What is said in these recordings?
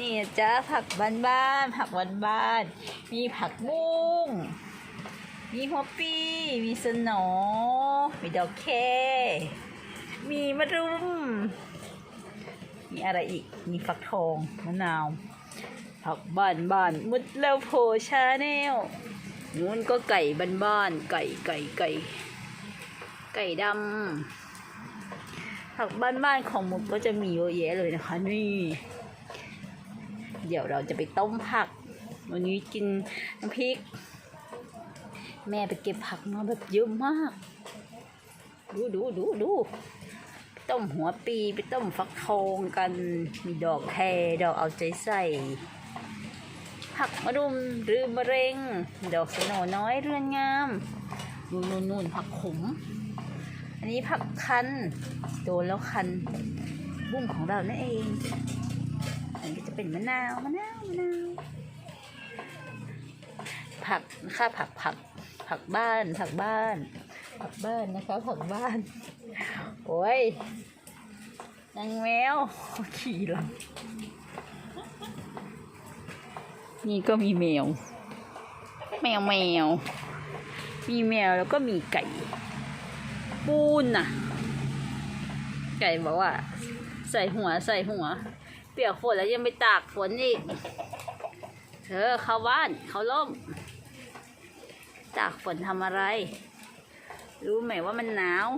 นี่นะจ้าผักบ้านๆผักบ้านๆมีผักบุ้งมีหัวปีมีสโหนมีดอกแคมีมะรุม มีอะไรอีก มีฟักทองมะนาว ผักบ้านบ้านมุดแล้วโพชาแนลนู้นก็ไก่บ้านบ้านไก่ไก่ไก่ ไก่ดำผักบ้านบ้านของมุกก็จะมีเยอะแยะเลยนะคะนี่ เดี๋ยวเราจะไปต้มผัก วันนี้กินน้ำพริก แม่ไปเก็บผักมาแบบเยอะมาก ดูดูดูดูต้มหัวปีไปต้มฟักทองกัน มีดอกแครดอกเอาใจใส่ผักมะรุมหรือมะเร็ง ดอกสโหนน้อยเรือนงามนู่นนู่นนู่นผักขม อันนี้ผักคันโดนแล้วคันบุ้งของเรานั่นเอง อันนี้ก็จะเป็นมะนาวมะนาวมะนาวผักนะคะผักผักผักบ้าน ผักบ้าน ผักบ้านนะคะผักบ้าน โอ้ยนางแมวขี่หลังนี่ก็มีแมว แมวแมว มีแมวแล้วก็มีไก่ ปูนน่ะ ไก่บอกว่า ใส่หัวใส่หัว เปียกฝนแล้วยังไปตากฝนอีกเธอเข้าบ้านเขาร่ม ตากฝนทำอะไร รู้ไหมว่ามันหนาว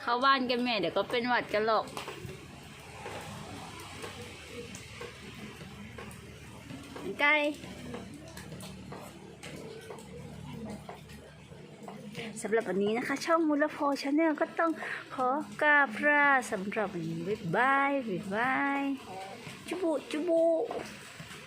เข้าบ้านกันแม่เดี๋ยวก็เป็นหวัดกันหรอกไก่ สำหรับวันนี้นะคะ ช่องมูลโพชาแนลก็ต้องขอกราบลาสำหรับวันนี้บ๊ายบายบ๊ายบายจุบุจุบุ